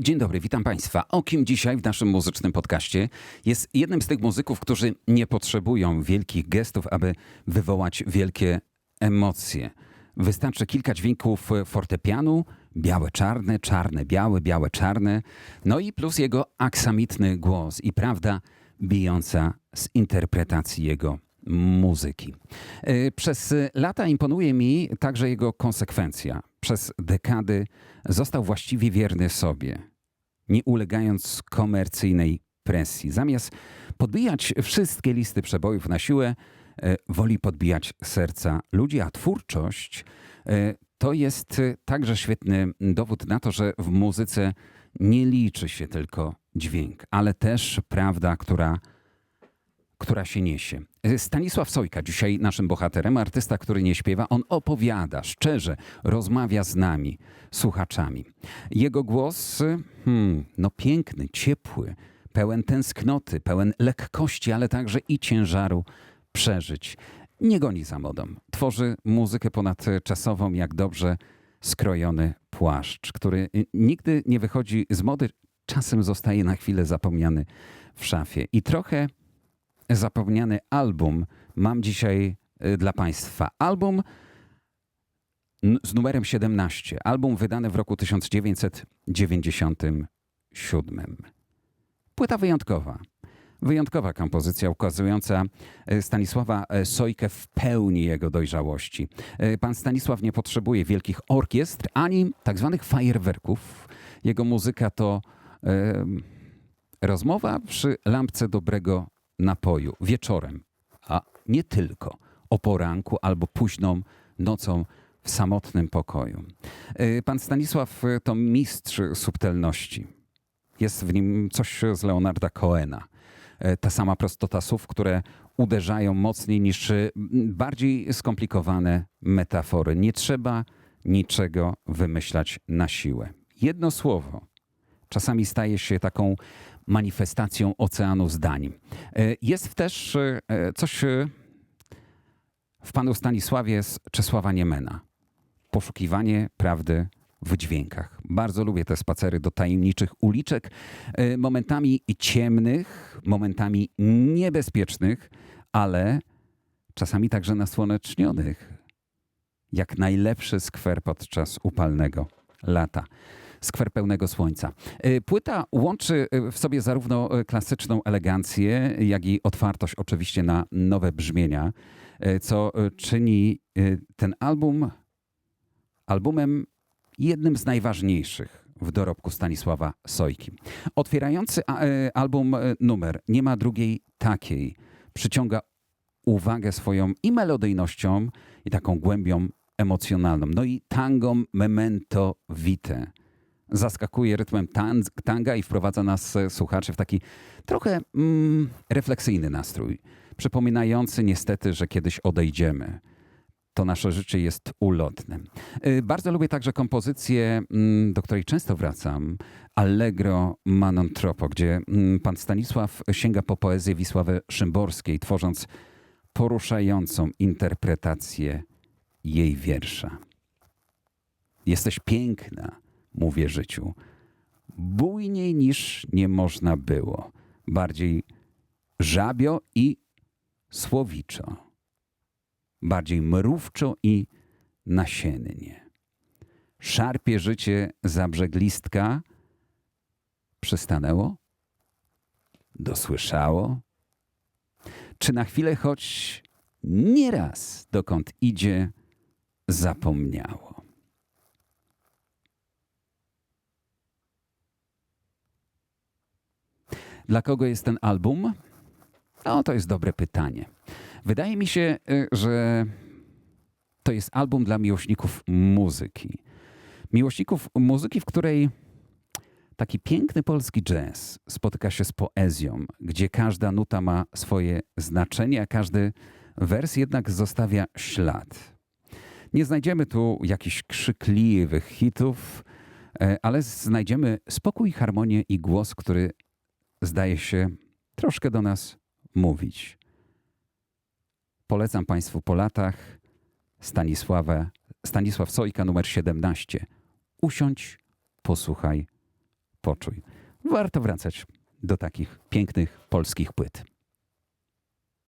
Dzień dobry, witam Państwa. O kim dzisiaj w naszym muzycznym podcaście jest jednym z tych muzyków, którzy nie potrzebują wielkich gestów, aby wywołać wielkie emocje. Wystarczy kilka dźwięków fortepianu, białe, czarne, czarne, białe, białe, czarne, no i plus jego aksamitny głos i prawda bijąca z interpretacji jego muzyki. E, Przez lata imponuje mi także jego konsekwencja. Przez dekady został właściwie wierny sobie, nie ulegając komercyjnej presji. Zamiast podbijać wszystkie listy przebojów na siłę, e, woli podbijać serca ludzi, a twórczość e, to jest także świetny dowód na to, że w muzyce nie liczy się tylko dźwięk, ale też prawda, która która się niesie. Stanisław Sojka, dzisiaj naszym bohaterem, artysta, który nie śpiewa, on opowiada szczerze, rozmawia z nami, słuchaczami. Jego głos, hmm, no piękny, ciepły, pełen tęsknoty, pełen lekkości, ale także i ciężaru przeżyć. Nie goni za modą. Tworzy muzykę ponadczasową, jak dobrze skrojony płaszcz, który nigdy nie wychodzi z mody, czasem zostaje na chwilę zapomniany w szafie. I trochę zapomniany album mam dzisiaj y, dla Państwa. Album z numerem 17. Album wydany w roku 1997. Płyta wyjątkowa. Wyjątkowa kompozycja ukazująca y, Stanisława y, Sojkę w pełni jego dojrzałości. Pan Stanisław nie potrzebuje wielkich orkiestr ani tak zwanych fajerwerków. Jego muzyka to em, rozmowa przy lampce dobrego napoju wieczorem, a nie tylko o poranku albo późną nocą w samotnym pokoju. Y, Pan Stanisław y, to mistrz subtelności. Jest w nim coś z Leonarda Coena. Y, Ta sama prostota słów, które uderzają mocniej niż bardziej skomplikowane metafory. Nie trzeba niczego wymyślać na siłę. Jedno słowo czasami staje się taką manifestacją oceanu zdań. E, Jest też e, coś e, w panu Stanisławie z Czesława Niemena. Poszukiwanie prawdy w dźwiękach. Bardzo lubię te spacery do tajemniczych uliczek, momentami ciemnych, momentami niebezpiecznych, ale czasami także nasłonecznionych. Jak najlepszy skwer podczas upalnego lata skwer pełnego słońca. Y, Płyta łączy y, w sobie zarówno y, klasyczną elegancję, jak i otwartość oczywiście na nowe brzmienia, co czyni ten album albumem jednym z najważniejszych w dorobku Stanisława Sojki. Otwierający album numer Nie ma drugiej takiej przyciąga uwagę swoją i melodyjnością, i taką głębią emocjonalną. No i tango memento vitae zaskakuje rytmem tan- tanga i wprowadza nas, e, słuchaczy, w taki trochę mm, refleksyjny nastrój, przypominający niestety, że kiedyś odejdziemy. To nasze życie jest ulotne. Y, Bardzo lubię także kompozycję, mm, do której często wracam, Allegro Manon Tropo, gdzie mm, pan Stanisław sięga po poezję Wisławy Szymborskiej, tworząc poruszającą interpretację jej wiersza. Jesteś piękna, mówię życiu. Bujniej niż nie można było. Bardziej żabio i słowiczo. Bardziej mrówczo i nasiennie. Szarpie życie za brzeg listka. Przystanęło? Dosłyszało? Czy na chwilę choć nieraz dokąd idzie zapomniało? Dla kogo jest ten album? No, to jest dobre pytanie. Wydaje mi się, y, że to jest album dla miłośników muzyki. Miłośników muzyki, w której taki piękny polski jazz spotyka się z poezją, gdzie każda nuta ma swoje znaczenie, a każdy wers jednak zostawia ślad. Nie znajdziemy tu jakichś krzykliwych hitów, e, ale znajdziemy spokój, harmonię i głos, który zdaje się troszkę do nas mówić. Polecam Państwu po latach Stanisława, Stanisław Sojka numer 17. Usiądź, posłuchaj, poczuj. Warto wracać do takich pięknych polskich płyt.